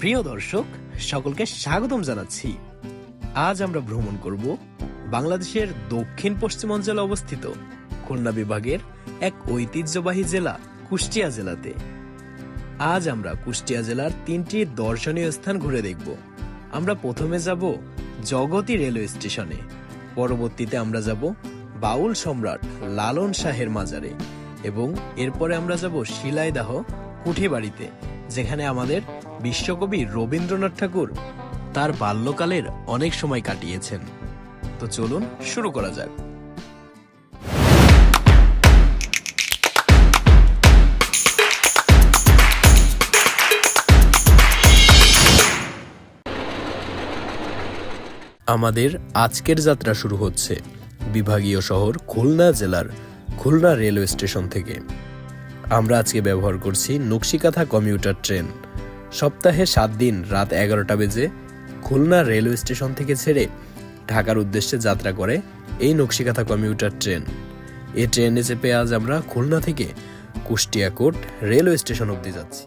প্রিয় দর্শক, সকলকে স্বাগতম জানাচ্ছি। আজ আমরা ভ্রমণ করব বাংলাদেশের দক্ষিণ পশ্চিমাঞ্চলে অবস্থিত খুলনা বিভাগের এক ঐতিহ্যবাহী জেলা, কুষ্টিয়া জেলাতে। আজ আমরা কুষ্টিয়া জেলার তিনটি দর্শনীয় স্থান ঘুরে দেখব। আমরা প্রথমে যাব জগতী রেলওয়ে স্টেশনে। পরবর্তীতে আমরা যাব বাউল সম্রাট লালন শাহের মাজারে এবং এরপরে আমরা যাব শিলাইদাহ কুঠিবাড়িতে, যেখানে আমাদের বিশ্বকবি রবীন্দ্রনাথ ঠাকুর তার বাল্যকালের অনেক সময় কাটিয়েছেন। তো চলুন শুরু করা যাক। আমাদের আজকের যাত্রা শুরু হচ্ছে বিভাগীয় শহর খুলনা জেলার খুলনা রেলওয়ে স্টেশন থেকে। আমরা আজকে ব্যবহার করছি নকশিকাথা কমিউটার ট্রেন। সপ্তাহে সাত দিন রাত এগারোটা বেজে খুলনা রেলওয়ে স্টেশন থেকে ছেড়ে ঢাকার উদ্দেশ্যে যাত্রা করে এই নকশিকাথা কমিউটার ট্রেন। এ ট্রেনে চেপে আজ আমরা খুলনা থেকে কুষ্টিয়াকোট রেলওয়ে স্টেশন অবধি যাচ্ছি।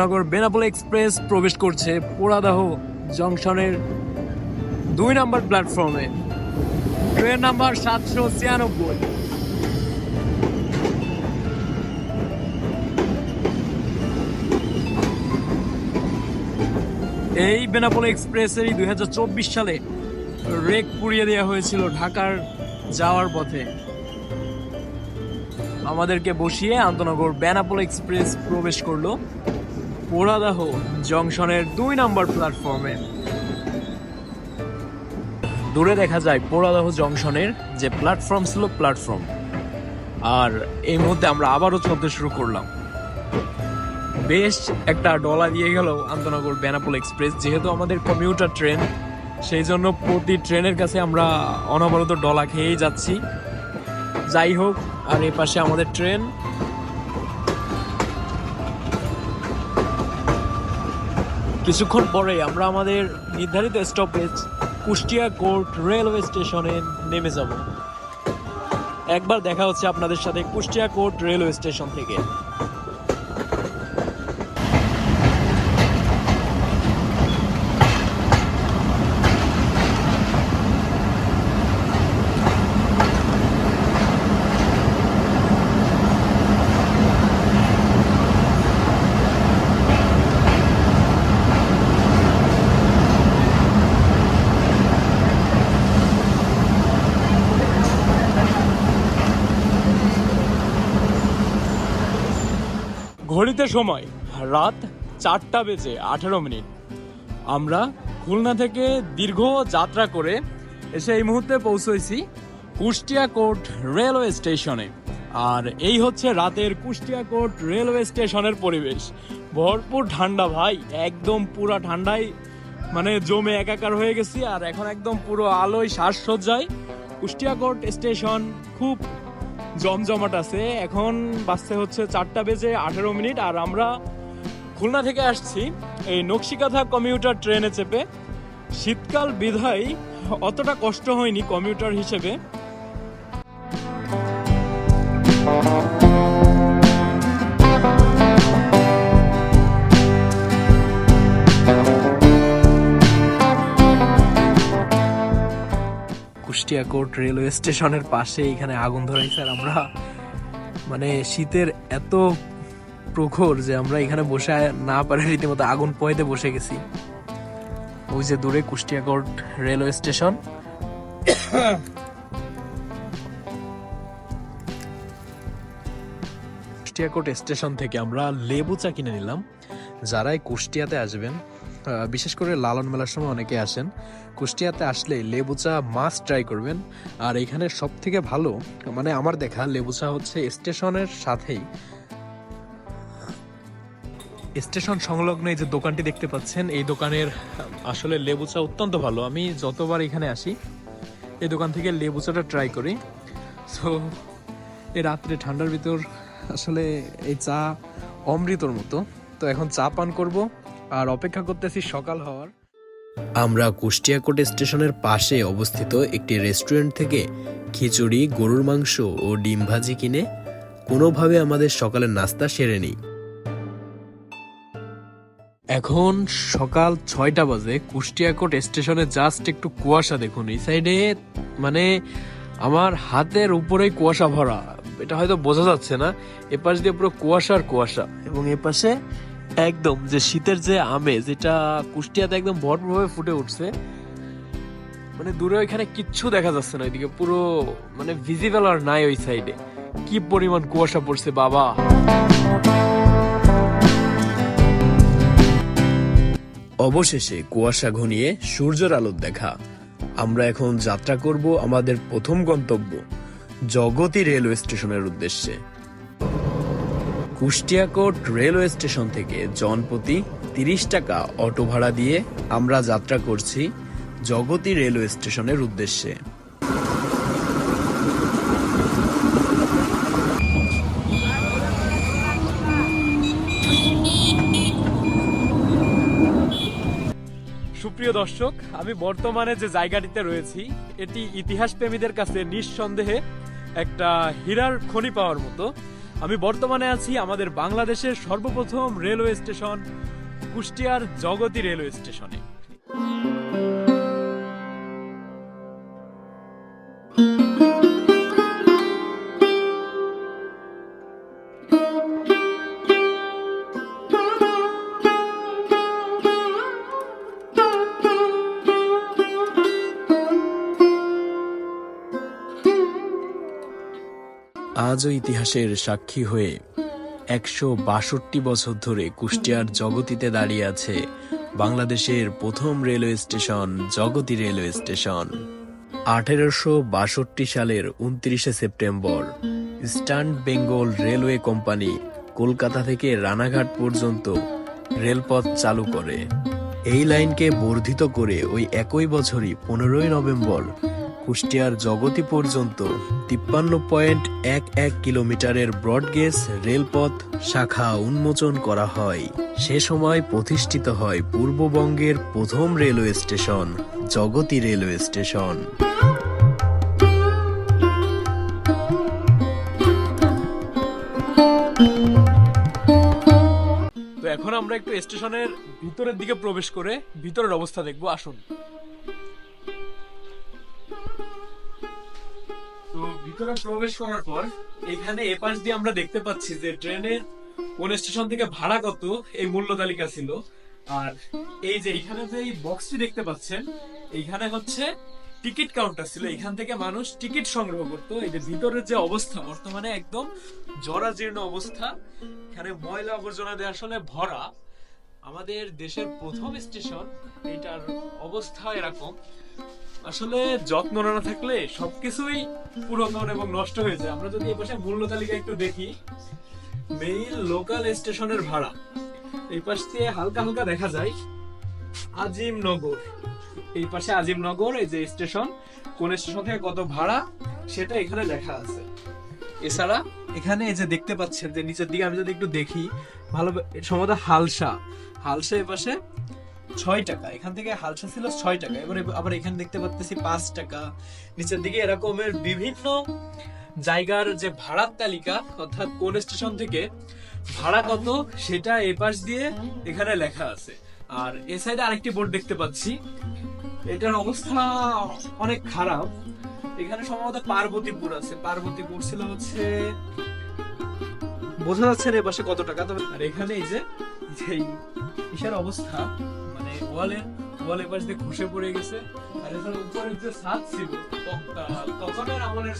আন্তনগর বেনাপোল এক্সপ্রেস প্রবেশ করছে পোড়াদাহ জংশনের দুই নম্বর প্ল্যাটফর্মে। ট্রেন নাম্বার সাতশো ছিয়ানব্বই। এই বেনাপোল এক্সপ্রেসেরই দুই হাজার চব্বিশ সালে রেক পুড়িয়ে দেওয়া হয়েছিল ঢাকার যাওয়ার পথে। আমাদেরকে বসিয়ে আন্তনগর বেনাপোল এক্সপ্রেস প্রবেশ করল। পোড়াদাহ জংশনের দুই নম্বর প্ল্যাটফর্মে। দূরে দেখা যায় পোড়াদাহ জংশনের যে প্ল্যাটফর্ম ছিল প্ল্যাটফর্ম। আর এই মুহূর্তে আমরা আবারও চলতে শুরু করলাম। বেশ একটা ডলা দিয়ে গেল আন্তনগর বেনাপোল এক্সপ্রেস, যেহেতু আমাদের কমিউটার ট্রেন সেই জন্য প্রতি ট্রেনের কাছে আমরা অনবরত ডলা খেয়েই যাচ্ছি। যাই হোক, আর এ পাশে আমাদের ট্রেন কিছুক্ষণ পরে আমরা আমাদের নির্ধারিত স্টপেজ কুষ্টিয়া কোর্ট রেলওয়ে স্টেশনে নেমে যাব। একবার দেখা হচ্ছে আপনাদের সাথে কুষ্টিয়া কোর্ট রেলওয়ে স্টেশন থেকে। ঘড়িতে সময়, রাত চারটা বেজে আঠেরো মিনিট। আমরা খুলনা থেকে দীর্ঘ যাত্রা করে এসে এই মুহূর্তে পৌঁছেছি কুষ্টিয়া কোর্ট রেলওয়ে স্টেশনে। আর এই হচ্ছে রাতের কুষ্টিয়া কোর্ট রেলওয়ে স্টেশনের পরিবেশ। ভরপুর ঠান্ডা ভাই, একদম পুরা ঠান্ডায় মানে জমে একাকার হয়ে গেছি আর এখন একদম পুরো আলোয় সাজসজ্জায় কুষ্টিয়া কোর্ট স্টেশন খুব জমজমাট আছে। এখন বাসতে হচ্ছে চারটা বেজে আঠেরো মিনিট আর আমরা খুলনা থেকে আসছি এই নকশিকাথা কমিউটার ট্রেনে চেপে। শীতকাল বিধায় অতটা কষ্ট হয়নি কমিউটার হিসেবে। কুষ্টিয়া কোর্ট রেলওয়ে স্টেশনের পাশে এখানে আগুন ধরাইছে আর আমরা মানে শীতের এত প্রখর যে আমরা এখানে বসে না পারে রীতিমতো আগুন পোয়াইতে বসে গেছি। ওই যে দূরে Kushtia court railway station. Kushtia court station থেকে আমরা লেবু চা কিনে নিলাম। যারাই কুষ্টিয়াতে আসবেন বিশেষ করে লালন মেলার সময় অনেকে আসেন কুষ্টিয়াতে আসলে লেবু চা মাস্ট ট্রাই করবেন। আর এখানে সব থেকে ভালো মানে আমার দেখা, লেবু চা হচ্ছে স্টেশনের সাথেই। স্টেশন সংলগ্ন এই যে দোকানটি দেখতে পাচ্ছেন, এই দোকানের, আসলে লেবু চা অত্যন্ত ভালো। আমি যতবার এখানে আসি, এই দোকান থেকে লেবু চাটা ট্রাই করি। সো এই রাত্রে ঠান্ডার ভিতর, আসলে এই চা অমৃতর মতো। তো এখন চা পান করব, আর অপেক্ষা করতেছি সকাল হওয়ার। আমরা কুষ্টিয়াকোট স্টেশনের পাশে অবস্থিত একটি রেস্টুরেন্ট থেকে খিচুড়ি, গরুর মাংস ও ডিম ভাজি কিনে কোনোভাবে আমাদের সকালের নাস্তা সেরে নিই এখন সকাল ছয়টা বাজে কুষ্টিয়াকোট স্টেশনে জাস্ট একটু কুয়াশা দেখুন। এই সাইডে মানে আমার হাতের উপরেই কুয়াশা ভরা। এটা হয়তো বোঝা যাচ্ছে না, এপাশ দিয়ে পুরো কুয়াশার কুয়াশা। এবং এপাশে একদম, যে শীতের যে আমেজ এটা কুষ্টিয়াতে একদম ভরপুরভাবে ফুটে উঠছে মানে দূরে ওইখানে কিচ্ছু দেখা যাচ্ছে না, ওইদিকে পুরো মানে ভিজিবল আর নাই ওই সাইডে কি পরিমাণ কুয়াশা পড়ছে, বাবা! অবশেষে কুয়াশা ঘনিয়ে সূর্যের আলোর দেখা। আমরা এখন যাত্রা করব আমাদের প্রথম গন্তব্য, জগতী রেলওয়ে স্টেশনের উদ্দেশ্যে। কুষ্টিয়াকোট রেলওয়ে স্টেশন থেকে জনপ্রতি তিরিশ টাকা অটো ভাড়া দিয়ে আমরা যাত্রা করছি জগতী রেলওয়ে স্টেশনের উদ্দেশ্যে। সুপ্রিয় দর্শক, আমি বর্তমানে যে জায়গাটিতে রয়েছি, এটি ইতিহাস প্রেমীদের কাছে নিঃসন্দেহে একটা হীরার খনি পাওয়ার মতো। আমি বর্তমানে আছি আমাদের বাংলাদেশের সর্বপ্রথম রেলওয়ে স্টেশন কুষ্টিয়ার জগতি রেলওয়ে স্টেশনে। আজও ইতিহাসের সাক্ষী হয়ে একশো বাষট্টি বছর ধরে কুষ্টিয়ার জগতিতে দাঁড়িয়ে আছে বাংলাদেশের প্রথম railway station, Jagati railway station. আঠেরোশো বাষট্টি সালের উনত্রিশে September, Eastern Bengal Railway Company Kolkata থেকে রানাঘাট পর্যন্ত রেলপথ চালু করে। এই লাইনকে বর্ধিত করে ওই একই বছরই পনেরোই নভেম্বর কুষ্টিয়ার জগতি পর্যন্ত তিপ্পান্ন পয়েন্ট এক এক কিলোমিটারের ব্রডগেজ রেলপথ শাখা উন্মোচন করা হয়। সে সময় প্রতিষ্ঠিত হয় পূর্ববঙ্গের প্রথম railway station, Jagati railway station. এখন আমরা একটু স্টেশনের ভিতরের দিকে প্রবেশ করে ভিতরের অবস্থা দেখব। আসুন। ভিতরে প্রবেশ করার পর এখানে এপাশ দিয়ে আমরা দেখতে পাচ্ছি যে ট্রেনের কোন স্টেশন থেকে ভাড়া কত এই মূল্য তালিকা ছিল। আর এই যে এখানে যে এই বক্সটি দেখতে পাচ্ছেন, এইখানে হচ্ছে টিকিট কাউন্টার ছিল। এখান থেকে মানুষ টিকিট সংগ্রহ করতো। এই যে ভিতরের যে অবস্থা, বর্তমানে একদম জরাজীর্ণ অবস্থা। এখানে ময়লা আবর্জনা দিয়ে আসলে ভরা। আমাদের দেশের প্রথম স্টেশন, এটার অবস্থা এরকম। আসলে যত্ন না থাকলে সবকিছুই পুরাতন এবং নষ্ট হয়ে যায়। আমরা যদি এই পাশে মূল্য তালিকা একটু দেখি, মেইল লোকাল স্টেশনের ভাড়া। এই পাশ দিয়ে হালকা হালকা দেখা যায় আজিম নগর এই পাশে আজিম নগর এই যে স্টেশন, কোন স্টেশন থেকে কত ভাড়া, সেটা এখানে লেখা আছে। এছাড়া এখানে এই যে দেখতে পাচ্ছেন যে নিচের দিকে আমি যদি একটু দেখি, ভালো সম্ভবত হালসা। হালসা এ পাশে ছয় টাকা। এখান থেকে হালসা ছিল ছয় টাকা। এবারে আবার এখানে দেখতে পাচ্ছি পাঁচ টাকা। নিচের দিকে এরকমের বিভিন্ন জায়গার যে ভাড়ার তালিকা, অর্থাৎ কোন স্টেশন থেকে ভাড়া কত, সেটা এ পাশ দিয়ে এখানে লেখা আছে। আর এ সাইডে আরেকটি বোর্ড দেখতে পাচ্ছি। এটার অবস্থা অনেক খারাপ। এখানে সম্ভবত পার্বতীপুর আছে। পার্বতীপুর ছিল হচ্ছে বোঝা যাচ্ছে না এপাশে কত টাকা, তবে আর এখানে এই যে কিসের অবস্থা দিয়ে পড়ে গেছে। আর এছাড়া যে ছিল তখনের আমলের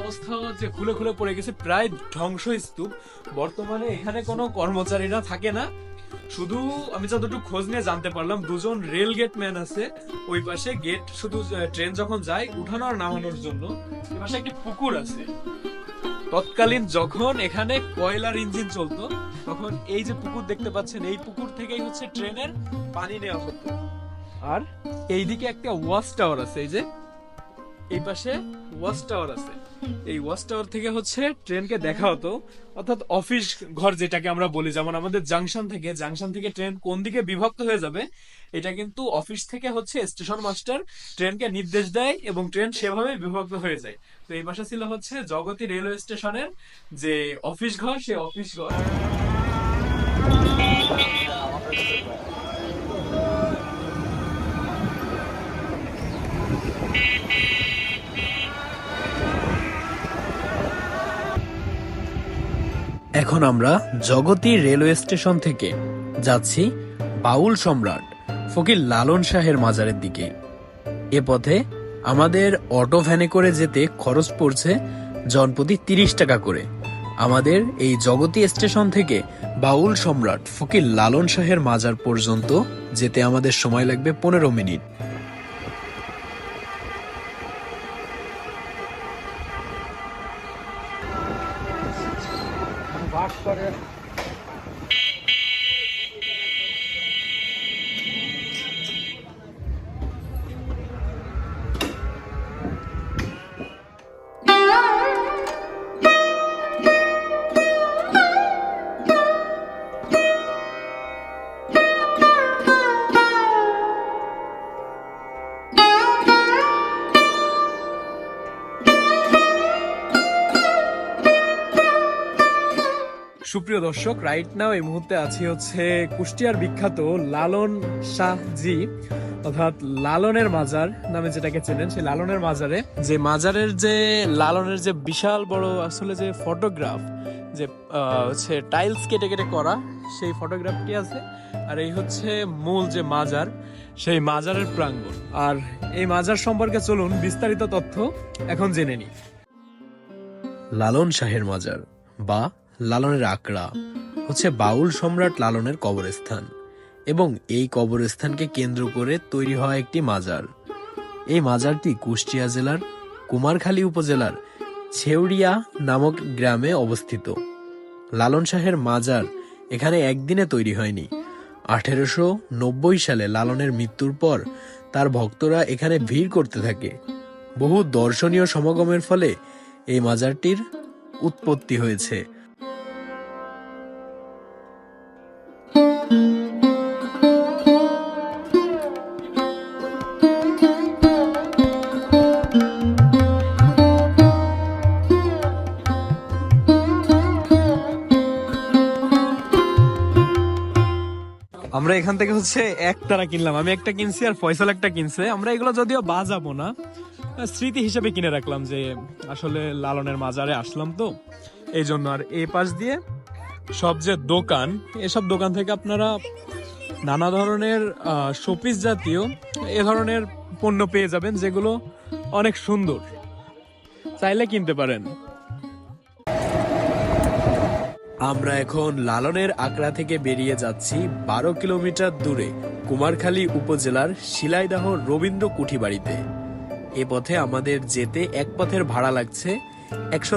অবস্থা যে খুলে খুলে পড়ে গেছে, প্রায় বর্তমানে এখানে কোনো থাকে না। শুধু আমি যতটুকু খোঁজ নিয়ে জানতে পারলাম, দুজন রেল গেট ম্যান আছে। ওই পাশে গেট, শুধু ট্রেন যখন যায়, উঠানো আর নামানোর জন্য। ওই পাশে একটি পুকুর আছে। তৎকালীন যখন এখানে কয়লার ইঞ্জিন চলতো তখন এই যে পুকুর দেখতে পাচ্ছেন, এই পুকুর থেকেই হচ্ছে ট্রেনের পানি নেওয়া হতো। আর এইদিকে একটা ওয়াচ টাওয়ার আছে, এই যে এই পাশে ওয়াচ টাওয়ার আছে। এই ওয়াচ টাওয়ার থেকে হচ্ছে ট্রেনকে দেখা হতো। অর্থাৎ অফিস ঘর যেটাকে আমরা বলি, যেমন আমাদের জাংশন থেকে জাংশন থেকে ট্রেন কোন দিকে বিভক্ত হয়ে যাবে, এটা কিন্তু অফিস থেকে হচ্ছে স্টেশন মাস্টার ট্রেনকে নির্দেশ দেয় এবং ট্রেন সেভাবে বিভক্ত হয়ে যায়। তো এই পাশে ছিল হচ্ছে জগতী রেলওয়ে স্টেশনের যে অফিস ঘর সে অফিস ঘর। এখন আমরা জগতী রেলওয়ে স্টেশন থেকে যাচ্ছি বাউল সম্রাট ফকির লালন শাহের মাজারের দিকে। এ পথে আমাদের অটো ভ্যানে করে যেতে খরচ পড়ছে জনপ্রতি তিরিশ টাকা করে। আমাদের এই জগতী স্টেশন থেকে বাউল সম্রাট ফকির লালন শাহের মাজার পর্যন্ত যেতে আমাদের সময় লাগবে পনেরো মিনিট। সুপ্রিয় দর্শক রাইট নাও এই মুহূর্তে আছি হচ্ছে কুষ্টিয়ার বিখ্যাত লালন শাহজি, অর্থাৎ লালনের মাজার নামে যেটাকে চেনেন, সেই লালনের মাজারে। যে মাজারের যে লালনের যে বিশাল বড় আসলে যে ফটোগ্রাফ, যে হচ্ছে টাইলস কেটে কেটে করা, সেই ফটোগ্রাফটি আছে। আর এই হচ্ছে মূল যে মাজার, সেই মাজারের প্রাঙ্গণ। আর এই মাজার সম্পর্কে চলুন বিস্তারিত তথ্য এখন জেনে নিই। লালন শাহের মাজার বা লালনের আকড়া হচ্ছে বাউল সম্রাট লালনের কবরস্থান এবং এই কবরস্থানকে কেন্দ্র করে তৈরি হওয়া একটি মাজার। এই মাজারটি কুষ্টিয়া জেলার কুমারখালী উপজেলার ছেউড়িয়া নামক গ্রামে অবস্থিত। লালন শাহের মাজার এখানে একদিনে তৈরি হয়নি। আঠেরোশো নব্বই সালে লালনের মৃত্যুর পর তার ভক্তরা এখানে ভিড় করতে থাকে। বহু দর্শনীয় সমাগমের ফলে এই মাজারটির উৎপত্তি হয়েছে। আমরা এখান থেকে হচ্ছে এক তারা কিনলাম। আমি একটা কিনছি আর ফয়সাল একটা কিনছে। আমরা এগুলো যদিও বাজাবো না। স্মৃতি হিসেবে কিনে রাখলাম যে আসলে লালনের মাজারে আসলাম তো। এই জন্য আর এই পাশ দিয়ে সব যে দোকান, এসব দোকান থেকে আপনারা নানা ধরনের শোপিস জাতীয় এ ধরনের পণ্য পেয়ে যাবেন যেগুলো অনেক সুন্দর। চাইলে কিনতে পারেন। আমরা এখন লালনের আকড়া থেকে বেরিয়ে যাচ্ছি বারো কিলোমিটার দূরে কুমারখালী উপজেলার শিলাইদাহ রবীন্দ্র কুঠিবাড়িতে। এ পথে আমাদের যেতে এক পথের ভাড়া লাগছে একশো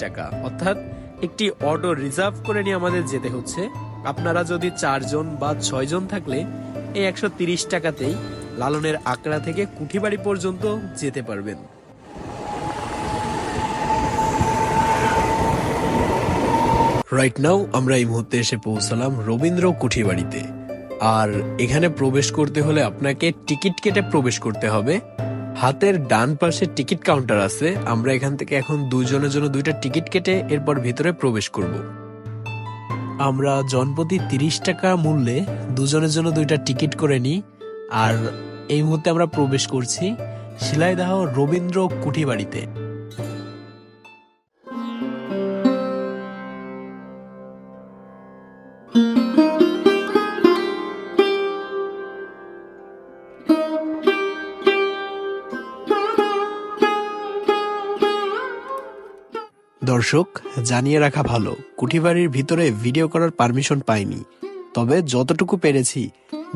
টাকা। অর্থাৎ একটি অটো রিজার্ভ করে নিয়ে আমাদের যেতে হচ্ছে। আপনারা যদি চারজন বা ছয়জন থাকলে এই একশো টাকাতেই লালনের আকড়া থেকে কুঠিবাড়ি পর্যন্ত যেতে পারবেন। রাইট নাও আমরা এই মুহূর্তে এসে পৌঁছালাম রবীন্দ্র কুঠিবাড়িতে। আর এখানে প্রবেশ করতে হলে আপনাকে টিকিট কেটে প্রবেশ করতে হবে। হাতের ডান পাশে টিকিট কাউন্টার আছে। আমরা এখান থেকে এখন দুজনের জন্য দুইটা টিকিট কেটে এরপর ভিতরে প্রবেশ করব। আমরা জনপ্রতি তিরিশ টাকা মূল্যে দুজনের জন্য দুইটা টিকিট করে নিই। আর এই মুহূর্তে আমরা প্রবেশ করছি শিলাইদাহ রবীন্দ্র কুঠিবাড়িতে। দর্শক, জানিয়ে রাখা ভালো, কুঠিবাড়ির ভিতরে ভিডিও করার পারমিশন পাইনি। তবে যতটুকু পেরেছি,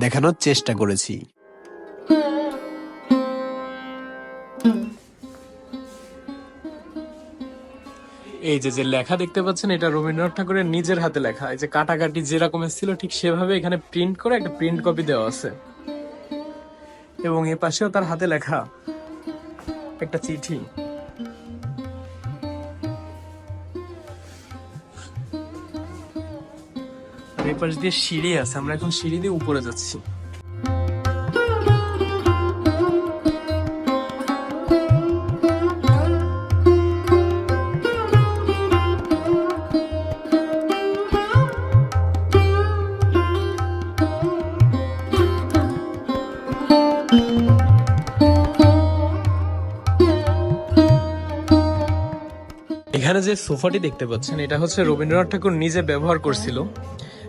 দেখানোর চেষ্টা করেছি। এই যে যে লেখা দেখতে পাচ্ছেন, এটা রবীন্দ্রনাথ ঠাকুরের নিজের হাতে লেখা। এই যে কাটাকাটি যেরকম ছিল ঠিক সেভাবে এখানে প্রিন্ট করে একটা প্রিন্ট কপি দেওয়া আছে। এবং এ পাশেও তার হাতে লেখা একটা চিঠি। পাশ দিয়ে সিঁড়ি আছে, আমরা এখন সিঁড়ি দিয়ে উপরে যাচ্ছি। এখানে যে সোফাটি দেখতে পাচ্ছেন, এটা হচ্ছে রবীন্দ্রনাথ ঠাকুর নিজে ব্যবহার করছিল।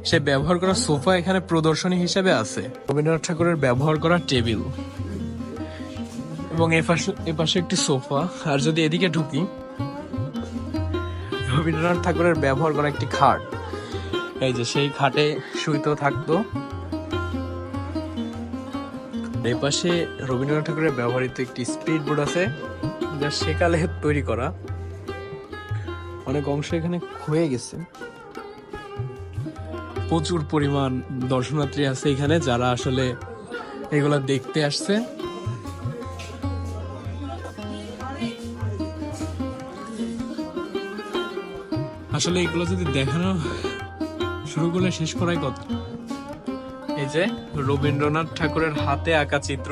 সে ব্যবহার করা সোফা এখানে প্রদর্শনী হিসেবে আছে। রবীন্দ্রনাথ ঠাকুরের ব্যবহার করা টেবিল। এবং এ পাশে একটি সোফা। আর যদি এদিকে ঢুকি, রবীন্দ্রনাথ ঠাকুরের ব্যবহার করা একটি খাট। এই যে সেই খাটে শুইতেও থাকতো। এই পাশে রবীন্দ্রনাথ ঠাকুরের ব্যবহৃত একটি স্পিড বোর্ড আছে, যা সেকালে তৈরি করা। অনেক অংশ এখানে ক্ষয়ে গেছে। প্রচুর পরিমাণ দর্শনার্থী আছে এখানে, যারা আসলে এগুলা দেখতে আসছে। আসলে এগুলো যদি দেখানো শুরু করলে শেষ করাই কত এই যে রবীন্দ্রনাথ ঠাকুরের হাতে আঁকা চিত্র।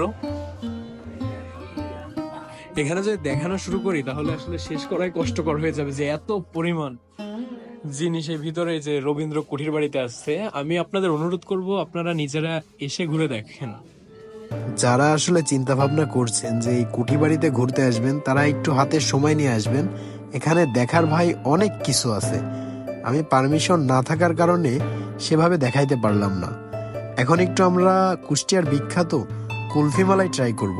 এখানে যদি দেখানো শুরু করি, তাহলে আসলে শেষ করাই কষ্টকর হয়ে যাবে যে এত পরিমাণ জিনিসের ভিতরে যে রবীন্দ্র কুঠির বাড়িতে আসছে, আমি আপনাদের অনুরোধ করব আপনারা নিজেরা এসে ঘুরে দেখেন। যারা আসলে চিন্তা ভাবনা করছেন যে এই কুঠি বাড়িতে ঘুরতে আসবেন, তারা একটু হাতে সময় নিয়ে আসবেন। এখানে দেখার ভাই অনেক কিছু আছে। আমি পারমিশন না থাকার কারণে সেভাবে দেখাইতে পারলাম না। এখন একটু আমরা কুষ্টিয়ার বিখ্যাত কুলফিমালাই ট্রাই করব।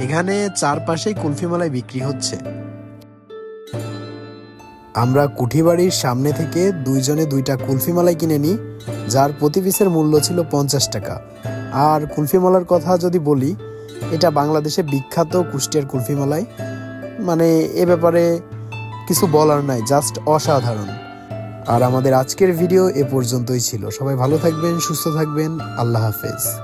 এখানে চারপাশেই কুলফিমালাই বিক্রি হচ্ছে। আমরা কুঠিবাড়ির সামনে থেকে দুইজনে দুইটা কুলফি মালাই কিনে নিই, যার প্রতি পিসের মূল্য ছিল পঞ্চাশ টাকা। আর কুলফি মালার কথা যদি বলি, এটা বাংলাদেশে বিখ্যাত কুষ্টিয়ার কুলফি মালাই মানে এ ব্যাপারে কিছু বলার নাই, জাস্ট অসাধারণ। আর আমাদের আজকের ভিডিও এ পর্যন্তই ছিল। সবাই ভালো থাকবেন, সুস্থ থাকবেন, আল্লাহ হাফেজ।